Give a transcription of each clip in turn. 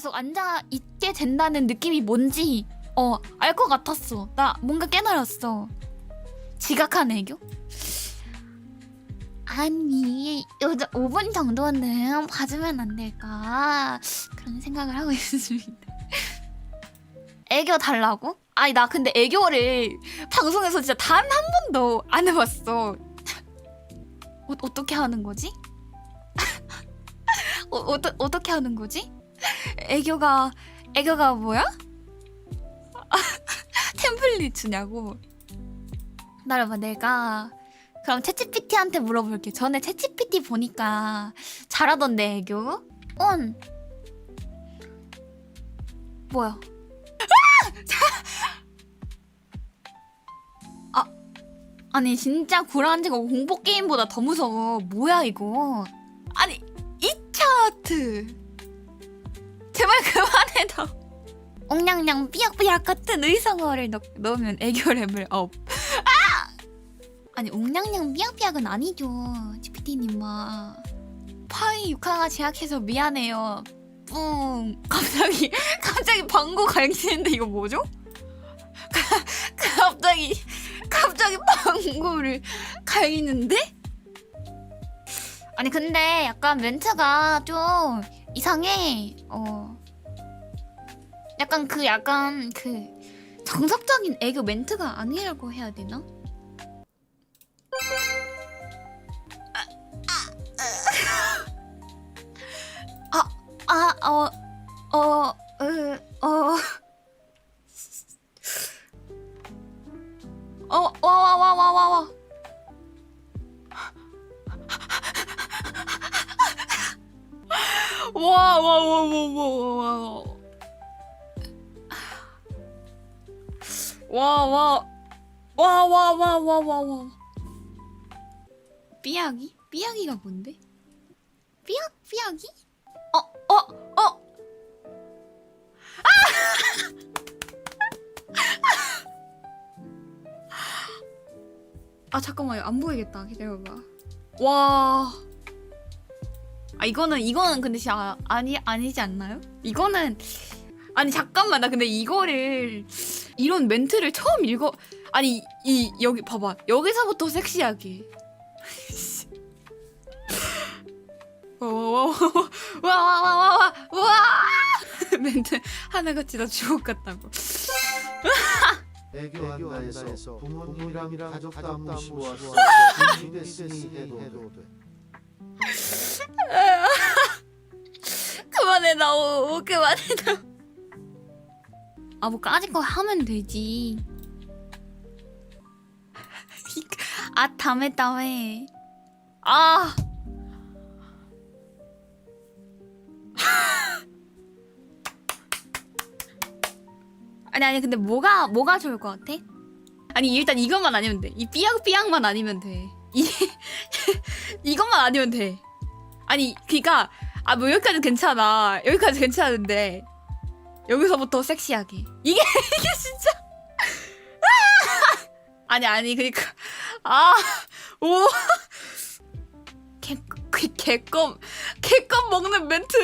계속 앉아 있게 된다는 느낌이 뭔지 어 알 것 같았어. 나 뭔가 깨달았어. 지각한 애교? 아니 요즘 5분 정도는 봐주면 안 될까 그런 생각을 하고 있습니다. 애교 달라고? 아니 나 근데 애교를 방송에서 진짜 단 한 번도 안 해봤어. 어, 어떻게 하는 거지? 어, 어떠, 어떻게 하는 거지? 애교가 애교가 뭐야? 템플릿 주냐고. 나라봐 내가 그럼 채찌피티한테 물어볼게. 전에 채찌피티 보니까 잘하던데 애교. 온. 뭐야? 아! 아니 진짜 구라한지가 공포 게임보다 더 무서워. 뭐야 이거? 아니 이 차트. 제발 그만해 너. 옹냥냥 삐약삐약 같은 의성어를 넣, 넣으면 애교 레벨 업. 아! 아니 옹냥냥 삐약삐약은 아니죠. GPT님아. 파이 육화가 제약해서 미안해요. 뿡. 갑자기 갑자기 방구 갈기는데 이거 뭐죠? 갑자기 갑자기 방구를 갈기는데? 아니 근데 약간 멘트가 좀 이상해. 어. 약간 그 약간 그 정석적인 애교 멘트가 아니라고 해야 되나? 아, 아, 어, 어, 으, 어. 어, 와, 와. 와, 와, 와, 와, 와, 와. 삐약이? 삐약이가 뭔데? 삐약, 삐약이? 어, 어, 어. 아! 아, 잠깐만요. 안 보이겠다. 기다려봐. 와. 아, 이거는, 이거는 근데 진짜 아, 아니, 아니지 않나요? 이거는. 아니, 잠깐만. 나 근데 이거를. 이런 멘트를 처음 읽어. 아니 이, 여기 봐봐. 여기서부터 섹시하게. 와와와와와와와 멘트 하나같이 나 주옥 같다고. 애교 한다해서 부모님이랑 가족 다 모시고 와서 준비됐으니 해도 돼. 그만해 나오 그만해 나오 아 뭐 까짓 거 하면 되지. 아 다음에 다음에. 아. 아니 아니 근데 뭐가 뭐가 좋을 것 같아? 아니 일단 이것만 아니면 돼. 이 삐약 삐약만 아니면 돼. 이 이것만 아니면 돼. 아니 그니까 아 뭐 여기까지 괜찮아. 여기까지 괜찮은데 여기서부터 섹시하게. 이게 이게 진짜 아니 아니 그니까 아 오 개 개- 개껌 개껌 먹는 멘트.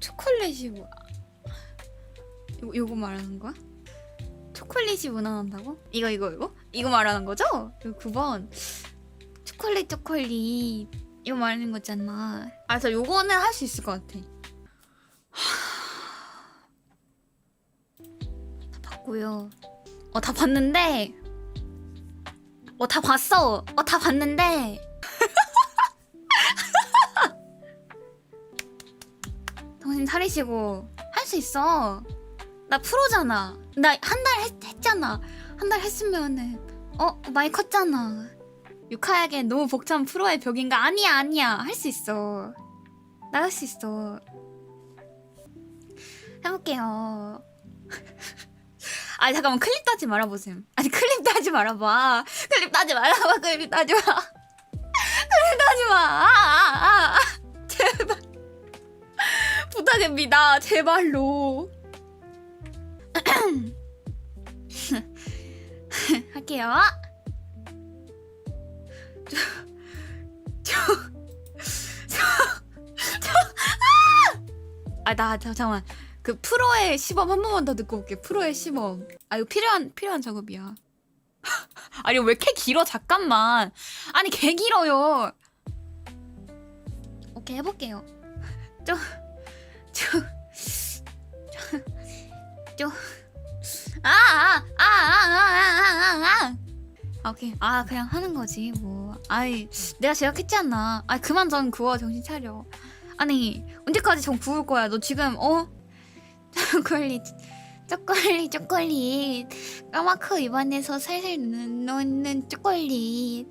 초콜릿이 뭐 이거 이거 말하는 거야? 초콜릿이 무난한다고? 이거 이거 이거? 이거 말하는 거죠? 이거 9번. 초콜릿 초콜릿. 이거 말하는 거잖아. 아 저 요거는 할 수 있을 것 같아. 다 봤고요. 어 다 봤는데. 어 다 봤어. 어 다 봤는데. 정신 차리시고 할 수 있어. 나 프로잖아. 나 한 달 했잖아. 한 달 했으면은 어 많이 컸잖아. 유카에게 너무 복잡한 프로의 벽인가? 아니야 아니야 할 수 있어. 나 할 수 있어. 해볼게요. 아니 잠깐만 클립 따지 말아보세요. 아니 클립 따지 말아봐. 클립 따지 말아봐. 클립 따지 마. 클립 따지 마. 아, 아, 아. 제발 부탁입니다. 제발로. 할게요. 아나 잠깐만. 그 프로의 시범 한 번만 더 듣고 올게. 프로의 시범. 아 이거 필요한 필요한 작업이야. 아니 왜 이렇게 길어 잠깐만. 아니 개 길어요. 오케이 해볼게요. 좀 좀좀아아 아 아아아아 아, 오케이. 아 그냥 하는 거지 뭐. 아이 내가 제작했지 않나? 아 그만 전 구워 정신 차려. 아니 언제까지 전 구울 거야? 너 지금 어? 초콜릿 초콜릿 초콜릿. 까마크 입안에서 살살 녹는 초콜릿.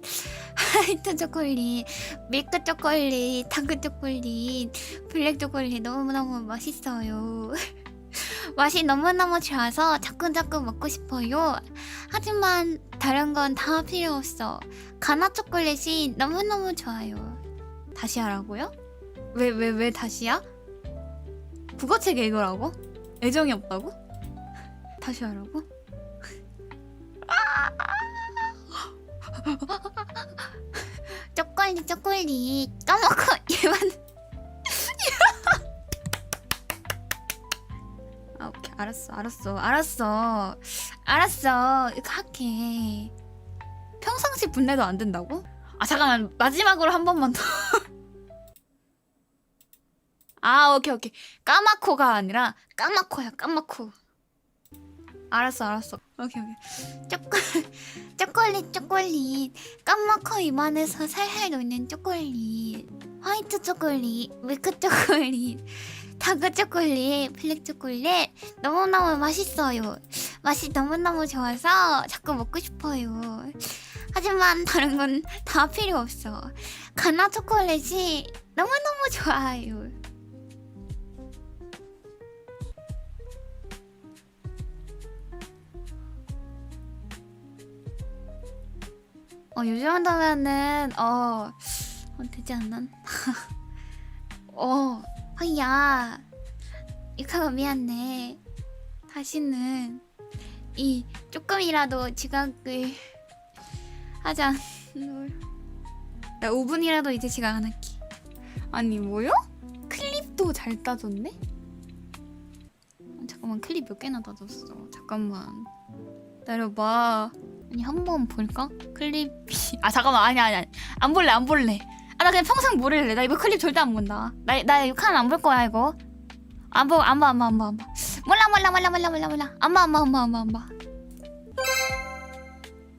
화이트 초콜릿 밀크 초콜릿 당근 초콜릿. 블랙 초콜릿 너무너무 맛있어요 맛이 너무너무 좋아서 자꾸자꾸 먹고 싶어요 하지만 다른 건 다 필요 없어 가나 초콜릿이 너무너무 좋아요 다시 하라고요? 왜 왜 왜 다시야? 국어책 읽으라고? 애정이 없다고? 다시 하라고? 초콜릿 초콜릿 까먹고 얘만 알았어 알았어 알았어. 알았어. 이거 할게. 평상시 분내도 안 된다고? 아 잠깐만. 마지막으로 한 번만 더. 아 오케이 오케이. 까마코가 아니라 까마코야 까마코. 알았어 알았어. 오케이 오케이. 초콜 초콜릿 초콜릿. 까마코 입안에서 살살 녹는 초콜릿. 화이트 초콜릿 밀크 초콜릿 다크 초콜릿 블랙 초콜릿 너무너무 맛있어요. 맛이 너무너무 좋아서 자꾸 먹고 싶어요. 하지만 다른 건 다 필요 없어. 가나 초콜릿이 너무너무 좋아요. 어, 이 정도면은, 어, 어 되지 않나? 어, 하야. 이카가 미안해. 다시는 이 조금이라도 지각을 하지 않, 나 5분이라도 이제 지각 안 할게. 아니, 뭐요? 클립도 잘 따졌네? 어, 잠깐만, 클립 몇 개나 따졌어. 잠깐만. 기다려봐. 아니 한 번 볼까? 클립이 아 잠깐만 아니 아니 아니 안 볼래 안 볼래 아 나 그냥 평생 모를래 나 이거 클립 절대 안 본다. 나나 이거 칸안볼 거야 이거. 안봐안봐 안 봐 안 봐 안 봐. 몰라 몰라 몰라 몰라 몰라 몰라. 안봐 안 봐 안 봐 안 봐.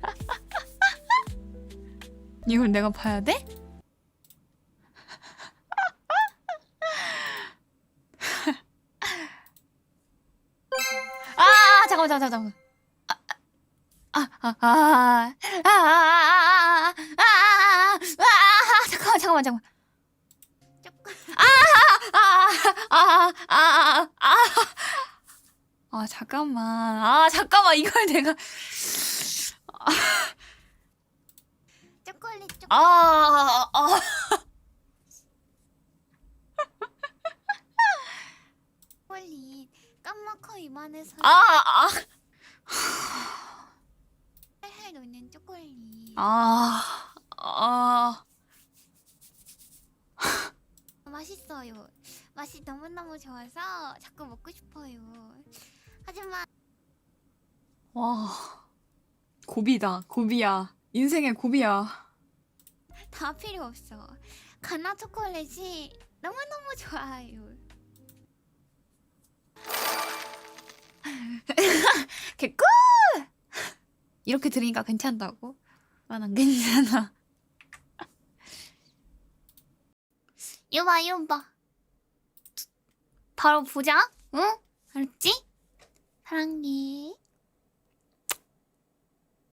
이걸 내가 봐야 돼? 아 잠깐만 잠깐만 잠깐만. 아 아 아 아 잠깐만 잠깐만 잠깐만 아아 아 아 아 아 잠깐만. 아 잠깐만. 이걸 내가. 초콜릿 초콜릿. 아 아 아, 까맣고 입안에서. 아, 아, 살살 녹는 초콜릿. 아, 아. 맛있어요 맛이 너무너무 좋아서 자꾸 먹고 싶어요. 하지만 와 고비다 고비야. 인생의 고비야. 다 필요 없어. 가나 초콜릿이 너무너무 좋아요. 개꿀! 이렇게 들으니까 괜찮다고? 난 안 괜찮아. 이봐 이봐 바로 보자 응? 알았지? 사랑해